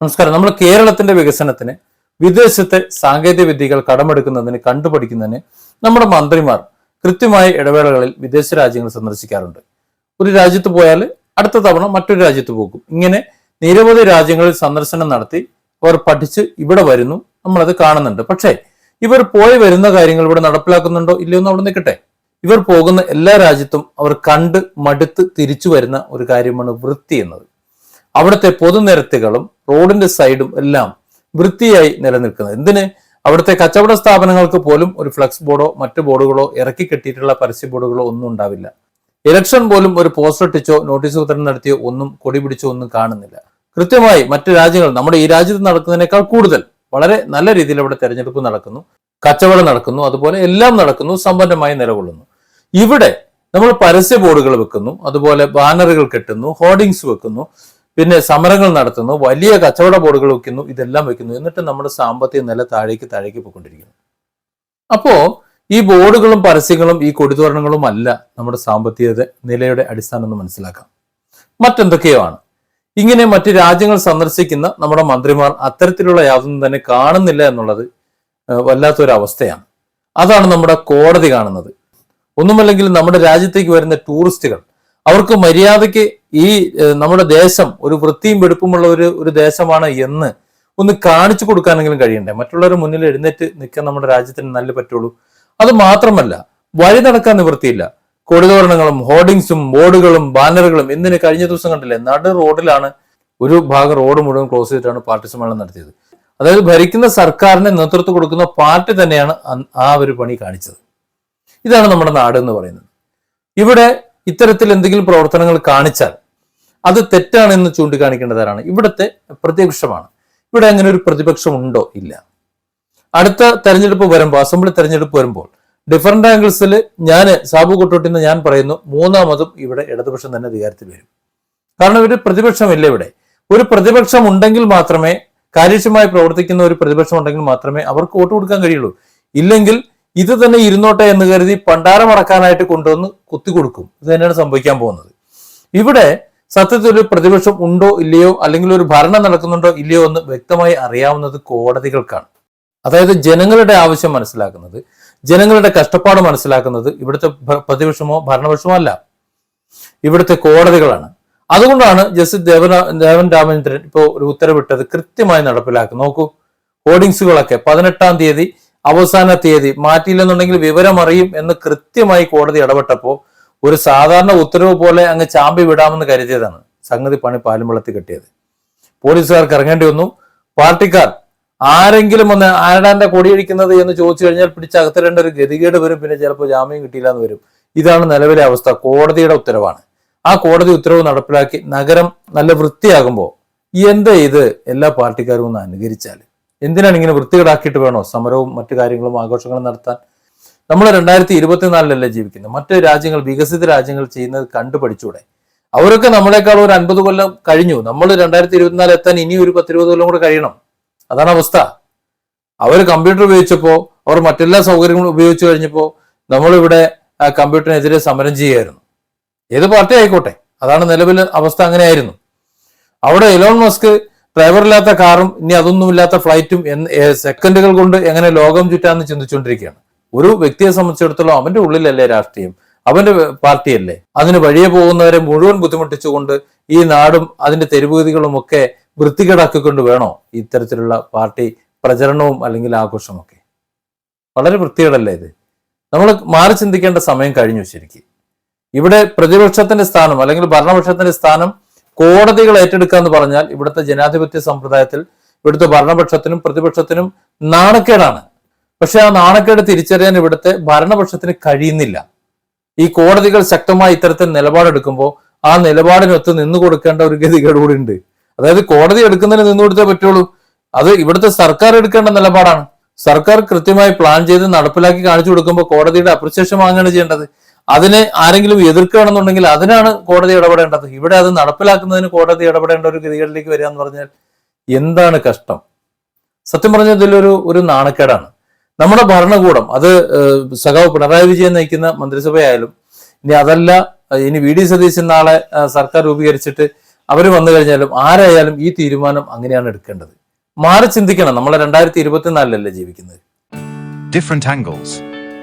നമസ്കാരം. നമ്മൾ കേരളത്തിന്റെ വികസനത്തിന് വിദേശത്തെ സാങ്കേതിക വിദ്യകൾ കടമെടുക്കുന്നതിന് കണ്ടുപഠിക്കുന്നതിന് നമ്മുടെ മന്ത്രിമാർ കൃത്യമായ ഇടവേളകളിൽ വിദേശ രാജ്യങ്ങൾ സന്ദർശിക്കാറുണ്ട്. ഒരു രാജ്യത്ത് പോയാൽ അടുത്ത തവണ മറ്റൊരു രാജ്യത്ത് പോകും. ഇങ്ങനെ നിരവധി രാജ്യങ്ങളിൽ സന്ദർശനം നടത്തി അവർ പഠിച്ച് ഇവിടെ വരുന്നു. നമ്മളത് കാണുന്നുണ്ട്. പക്ഷേ ഇവർ പോയി വരുന്ന കാര്യങ്ങൾ ഇവിടെ നടപ്പിലാക്കുന്നുണ്ടോ ഇല്ലയോ എന്ന് അവിടെ നിൽക്കട്ടെ. ഇവർ പോകുന്ന എല്ലാ രാജ്യത്തും അവർ കണ്ട് മടുത്ത് തിരിച്ചു വരുന്ന ഒരു കാര്യമാണ് വൃത്തി എന്നത്. അവിടുത്തെ പൊതുനിരത്തുകളും റോഡിന്റെ സൈഡും എല്ലാം വൃത്തിയായി നിലനിൽക്കുന്നത്. എന്തിന്? അവിടുത്തെ കച്ചവട സ്ഥാപനങ്ങൾക്ക് പോലും ഒരു ഫ്ലക്സ് ബോർഡോ മറ്റു ബോർഡുകളോ ഇറക്കി കെട്ടിയിട്ടുള്ള പരസ്യ ബോർഡുകളോ ഒന്നും ഉണ്ടാവില്ല. ഇലക്ഷൻ പോലും ഒരു പോസ്റ്റർ ഒട്ടിച്ചോ നോട്ടീസ് വിതരണം നടത്തിയോ ഒന്നും കൊടി പിടിച്ചോ ഒന്നും കാണുന്നില്ല. കൃത്യമായി മറ്റു രാജ്യങ്ങൾ നമ്മുടെ ഈ രാജ്യത്ത് നടക്കുന്നതിനേക്കാൾ കൂടുതൽ വളരെ നല്ല രീതിയിൽ അവിടെ തെരഞ്ഞെടുപ്പ് നടക്കുന്നു കച്ചവടം നടക്കുന്നു അതുപോലെ എല്ലാം നടക്കുന്നു സമ്പന്നമായി നിലകൊള്ളുന്നു. ഇവിടെ നമ്മൾ പരസ്യ ബോർഡുകൾ വെക്കുന്നു അതുപോലെ ബാനറുകൾ കെട്ടുന്നു ഹോർഡിങ്സ് വെക്കുന്നു പിന്നെ സമരങ്ങൾ നടത്തുന്നു വലിയ കച്ചവട ബോർഡുകൾ വയ്ക്കുന്നു ഇതെല്ലാം വെക്കുന്നു. എന്നിട്ട് നമ്മുടെ സാമ്പത്തിക നില താഴേക്ക് താഴേക്ക് പോയിക്കൊണ്ടിരിക്കുന്നു. അപ്പോ ഈ ബോർഡുകളും പരസ്യങ്ങളും ഈ കൊടിതോരണങ്ങളും അല്ല നമ്മുടെ സാമ്പത്തിക നിലയുടെ അടിസ്ഥാനം എന്ന് മനസ്സിലാക്കാം. മറ്റെന്തൊക്കെയോ ആണ്. ഇങ്ങനെ മറ്റു രാജ്യങ്ങൾ സന്ദർശിക്കുന്ന നമ്മുടെ മന്ത്രിമാർ അത്തരത്തിലുള്ള യാതൊന്നും തന്നെ കാണുന്നില്ല എന്നുള്ളത് വല്ലാത്തൊരു അവസ്ഥയാണ്. അതാണ് നമ്മുടെ കോടതി കാണുന്നത്. ഒന്നുമല്ലെങ്കിൽ നമ്മുടെ രാജ്യത്തേക്ക് വരുന്ന ടൂറിസ്റ്റുകൾ അവർക്ക് മര്യാദയ്ക്ക് ഈ നമ്മുടെ ദേശം ഒരു വൃത്തിയും വെടുപ്പുമുള്ള ഒരു ഒരു ദേശമാണ് എന്ന് ഒന്ന് കാണിച്ചു കൊടുക്കാനെങ്കിലും കഴിയണ്ടേ? മറ്റുള്ളവരുടെ മുന്നിൽ എഴുന്നേറ്റ് നിൽക്കാൻ നമ്മുടെ രാജ്യത്തിന് നല്ല പറ്റുള്ളൂ. അത് മാത്രമല്ല വഴി നടക്കാൻ നിവൃത്തിയില്ല. കൊടിതോരണങ്ങളും ഹോർഡിങ്സും ബോർഡുകളും ബാനറുകളും എന്തിന് കഴിഞ്ഞ ദിവസം കണ്ടില്ലേ? നട റോഡിലാണ് ഒരു ഭാഗം റോഡ് മുഴുവൻ ക്ലോസ് ചെയ്തിട്ടാണ് പാർട്ടി സമ്മേളനം നടത്തിയത്. അതായത് ഭരിക്കുന്ന സർക്കാരിനെ നേതൃത്വം കൊടുക്കുന്ന പാർട്ടി തന്നെയാണ് ആ ഒരു പണി കാണിച്ചത്. ഇതാണ് നമ്മുടെ നാട് എന്ന് പറയുന്നത്. ഇവിടെ ഇത്തരത്തിൽ എന്തെങ്കിലും പ്രവർത്തനങ്ങൾ കാണിച്ചാൽ അത് തെറ്റാണെന്ന് ചൂണ്ടിക്കാണിക്കേണ്ടതാണ് ഇവിടുത്തെ പ്രതിപക്ഷമാണ് ഇവിടെ അങ്ങനെ ഒരു പ്രതിപക്ഷം ഉണ്ടോ? ഇല്ല. അടുത്ത തെരഞ്ഞെടുപ്പ് വരുമ്പോൾ അസംബ്ലി തെരഞ്ഞെടുപ്പ് വരുമ്പോൾ ഡിഫറെന്റ് ആംഗിൾസിൽ ഞാൻ സാബു കൊട്ടോട്ടിന്ന് ഞാൻ പറയുന്നു മൂന്നാമതും ഇവിടെ ഇടതുപക്ഷം തന്നെ അധികാരത്തിൽ വരും. കാരണം ഒരു പ്രതിപക്ഷമില്ല ഇവിടെ. ഒരു പ്രതിപക്ഷം ഉണ്ടെങ്കിൽ മാത്രമേ കാര്യക്ഷമായി പ്രവർത്തിക്കുന്ന ഒരു പ്രതിപക്ഷം ഉണ്ടെങ്കിൽ മാത്രമേ അവർക്ക് വോട്ട് കൊടുക്കാൻ കഴിയുള്ളൂ. ഇല്ലെങ്കിൽ ഇത് തന്നെ ഇരുന്നോട്ടെ എന്ന് കരുതി പണ്ടാരം അടക്കാനായിട്ട് കൊണ്ടുവന്ന് കുത്തി കൊടുക്കും. ഇത് തന്നെയാണ് സംഭവിക്കാൻ പോകുന്നത്. ഇവിടെ സത്യത്തിൽ ഒരു പ്രതിപക്ഷം ഉണ്ടോ ഇല്ലയോ അല്ലെങ്കിൽ ഒരു ഭരണം നടക്കുന്നുണ്ടോ ഇല്ലയോ എന്ന് വ്യക്തമായി അറിയാവുന്നത് കോടതികൾക്കാണ്. അതായത് ജനങ്ങളുടെ ആവശ്യം മനസ്സിലാക്കുന്നത് ജനങ്ങളുടെ കഷ്ടപ്പാട് മനസ്സിലാക്കുന്നത് ഇവിടുത്തെ പ്രതിപക്ഷമോ ഭരണപക്ഷമോ അല്ല. ഇവിടുത്തെ കോടതികളാണ്. അതുകൊണ്ടാണ് ജസ്റ്റിസ് ദേവന ദേവൻ രാമചന്ദ്രൻ ഇപ്പോൾ ഒരു ഉത്തരവിട്ടത് കൃത്യമായി നടപ്പിലാക്കും. നോക്കൂ ഹോർഡിങ്സുകളൊക്കെ പതിനെട്ടാം തീയതി അവസാന തീയതി മാറ്റിയില്ലെന്നുണ്ടെങ്കിൽ വിവരം അറിയും എന്ന് കൃത്യമായി കോടതി ഇടപെട്ടപ്പോൾ ഒരു സാധാരണ ഉത്തരവ് പോലെ അങ്ങ് ചാമ്പി വിടാമെന്ന് കരുതിയതാണ് സംഗതി പണി പാലുംവെള്ളത്തിൽ കെട്ടിയത്. പോലീസുകാർക്ക് ഇറങ്ങേണ്ടി വന്നു. പാർട്ടിക്കാർ ആരെങ്കിലും ഒന്ന് ആരടാന്റെ കൊടിയടിക്കുന്നത് എന്ന് ചോദിച്ചു കഴിഞ്ഞാൽ പിടിച്ചകത്തിടേണ്ട ഒരു ഗതികേട് വരും. പിന്നെ ചിലപ്പോൾ ജാമ്യം കിട്ടിയില്ല എന്ന് വരും. ഇതാണ് നിലവിലെ അവസ്ഥ. കോടതിയുടെ ഉത്തരവാണ്. ആ കോടതി ഉത്തരവ് നടപ്പിലാക്കി നഗരം നല്ല വൃത്തിയാകുമ്പോൾ എന്താ ഇത് എല്ലാ പാർട്ടിക്കാരും ഒന്ന് അനുകരിച്ചാൽ എന്തിനാണ് ഇങ്ങനെ വൃത്തികേടാക്കിയിട്ട് വേണോ? സമരവും മറ്റു കാര്യങ്ങളും ആഘോഷങ്ങളും നടത്താൻ. നമ്മൾ രണ്ടായിരത്തി ഇരുപത്തിനാലിലല്ലേ ജീവിക്കുന്നത്? മറ്റു രാജ്യങ്ങൾ വികസിത രാജ്യങ്ങൾ ചെയ്യുന്നത് കണ്ടു പഠിച്ചൂടെ? അവരൊക്കെ നമ്മളെക്കാൾ ഒരു അൻപത് കൊല്ലം കഴിഞ്ഞു. നമ്മൾ രണ്ടായിരത്തി ഇരുപത്തിനാല് എത്താൻ ഇനി ഒരു പത്തിരുപത് കൊല്ലം കൂടെ കഴിയണം. അതാണ് അവസ്ഥ. അവർ കമ്പ്യൂട്ടർ ഉപയോഗിച്ചപ്പോൾ അവർ മറ്റെല്ലാ സൗകര്യങ്ങളും ഉപയോഗിച്ചു കഴിഞ്ഞപ്പോൾ നമ്മളിവിടെ കമ്പ്യൂട്ടറിനെതിരെ സമരം ചെയ്യുമായിരുന്നു ഏത് പാർട്ടി ആയിക്കോട്ടെ. അതാണ് നിലവിലെ അവസ്ഥ അങ്ങനെയായിരുന്നു. അവിടെ എലോൺ മസ്ക് ഡ്രൈവറില്ലാത്ത കാറും ഇനി അതൊന്നുമില്ലാത്ത ഫ്ലൈറ്റും സെക്കൻഡുകൾ കൊണ്ട് എങ്ങനെ ലോകം ചുറ്റാന്ന് ചിന്തിച്ചുകൊണ്ടിരിക്കുകയാണ് ഒരു വ്യക്തിയെ സംബന്ധിച്ചിടത്തോളം അവന്റെ ഉള്ളിലല്ലേ രാഷ്ട്രീയം? അവന്റെ പാർട്ടിയല്ലേ? അതിന് വഴിയെ പോകുന്നവരെ മുഴുവൻ ബുദ്ധിമുട്ടിച്ചുകൊണ്ട് ഈ നാടും അതിന്റെ തെരുവുഗതികളും ഒക്കെ വൃത്തികേടാക്കിക്കൊണ്ട് വേണോ ഇത്തരത്തിലുള്ള പാർട്ടി പ്രചരണവും അല്ലെങ്കിൽ ആഘോഷവും ഒക്കെ വളരെ വൃത്തികേടല്ലേ ഇത്? നമ്മൾ മാറി ചിന്തിക്കേണ്ട സമയം കഴിഞ്ഞു ശരിക്കും. ഇവിടെ പ്രതിപക്ഷത്തിന്റെ സ്ഥാനം അല്ലെങ്കിൽ ഭരണപക്ഷത്തിന്റെ സ്ഥാനം കോടതികൾ ഏറ്റെടുക്കുക എന്ന് പറഞ്ഞാൽ ഇവിടുത്തെ ജനാധിപത്യ സമ്പ്രദായത്തിൽ ഇവിടുത്തെ ഭരണപക്ഷത്തിനും പ്രതിപക്ഷത്തിനും നാണക്കേടാണ്. പക്ഷെ ആ നാണക്കേട് തിരിച്ചറിയാൻ ഇവിടുത്തെ ഭരണപക്ഷത്തിന് കഴിയുന്നില്ല. ഈ കോടതികൾ ശക്തമായി ഇത്തരത്തിൽ നിലപാടെടുക്കുമ്പോൾ ആ നിലപാടിനൊത്ത് നിന്നു കൊടുക്കേണ്ട ഒരു ഗതികേട് കൂടി ഉണ്ട്. അതായത് കോടതി എടുക്കുന്നതിന് നിന്നു കൊടുത്തേ പറ്റുള്ളൂ. അത് ഇവിടുത്തെ സർക്കാർ എടുക്കേണ്ട നിലപാടാണ്. സർക്കാർ കൃത്യമായി പ്ലാൻ ചെയ്ത് നടപ്പിലാക്കി കാണിച്ചു കൊടുക്കുമ്പോൾ കോടതിയുടെ അപ്രിസിയേഷൻ വാങ്ങുകയാണ് ചെയ്യേണ്ടത്. അതിനെ ആരെങ്കിലും എതിർക്കുകയാണെന്നുണ്ടെങ്കിൽ അതിനാണ് കോടതി ഇടപെടേണ്ടത്. ഇവിടെ അത് നടപ്പിലാക്കുന്നതിന് കോടതി ഇടപെടേണ്ട ഒരു ഗതികളിലേക്ക് വരിക എന്ന് പറഞ്ഞാൽ എന്താണ് കഷ്ടം? സത്യം പറഞ്ഞാൽ ഇതിലൊരു ഒരു നാണക്കേടാണ്. നമ്മുടെ ഭരണകൂടം അത് സഖാവ് പിണറായി വിജയൻ നയിക്കുന്ന മന്ത്രിസഭയായാലും ഇനി അതല്ല ഇനി വി ഡി സതീശൻ നാളെ സർക്കാർ രൂപീകരിച്ചിട്ട് അവർ വന്നു കഴിഞ്ഞാലും ആരായാലും ഈ തീരുമാനം അങ്ങനെയാണ് എടുക്കേണ്ടത്. മാറി ചിന്തിക്കണം. നമ്മളെ രണ്ടായിരത്തി ഇരുപത്തിനാലിലല്ലേ ജീവിക്കുന്നത്? Different angles.